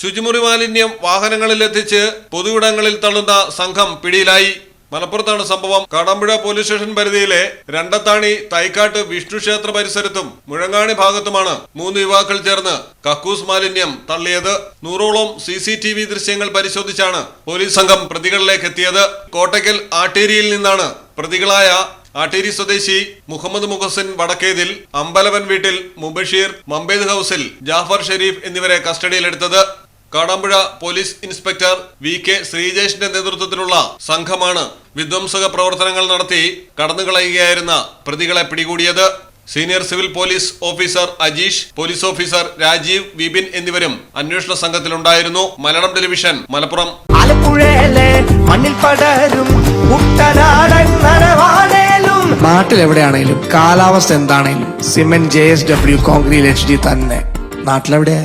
ശുചിമുറി മാലിന്യം വാഹനങ്ങളിൽ എത്തിച്ച് പൊതുവിടങ്ങളിൽ തള്ളുന്ന സംഘം പിടിയിലായി. മലപ്പുറത്താണ് സംഭവം. കടമ്പുഴ പോലീസ് സ്റ്റേഷൻ പരിധിയിലെ രണ്ടത്താണി തൈക്കാട്ട് വിഷ്ണു ക്ഷേത്ര പരിസരത്തും മുഴങ്ങാണി ഭാഗത്തുമാണ് മൂന്ന് യുവാക്കൾ ചേർന്ന് കക്കൂസ് മാലിന്യം തള്ളിയത്. നൂറോളം സി സി ടി വി ദൃശ്യങ്ങൾ പരിശോധിച്ചാണ് പോലീസ് സംഘം പ്രതികളിലേക്ക് എത്തിയത് കോട്ടയ്ക്കൽ ആട്ടേരിയിൽ നിന്നാണ് പ്രതികളായ ആട്ടേരി സ്വദേശി മുഹമ്മദ് മുഹസിൻ വടക്കേതിൽ അമ്പലവൻ വീട്ടിൽ മുബഷീർ മമ്പേദ് ഹൌസിൽ ജാഫർ ഷെരീഫ് എന്നിവരെ കസ്റ്റഡിയിലെടുത്തത്. Kadampuzha police inspector V K ശ്രീജേഷിന്റെ നേതൃത്വത്തിലുള്ള സംഘമാണ് വിധ്വംസക പ്രവർത്തനങ്ങൾ നടത്തി കടന്നുകളയുകയായിരുന്ന പ്രതികളെ പിടികൂടിയത്. Senior civil police officer Ajeesh police officer Rajeev Vipin എന്നിവരും അന്വേഷണ സംഘത്തിലുണ്ടായിരുന്നു. മലയാളം ടെലിവിഷൻ മലപ്പുറം. ആലപ്പുഴയിലെ മണ്ണിൽ പടരും കുട്ടനാടൻ നനവാടേലും നാട്ടിലെവിടെയാണേലും കാലാവസ്ഥ എന്താണെങ്കിലും cement J S W concrete H D തന്നെ. നാട്ടിലെവിടെ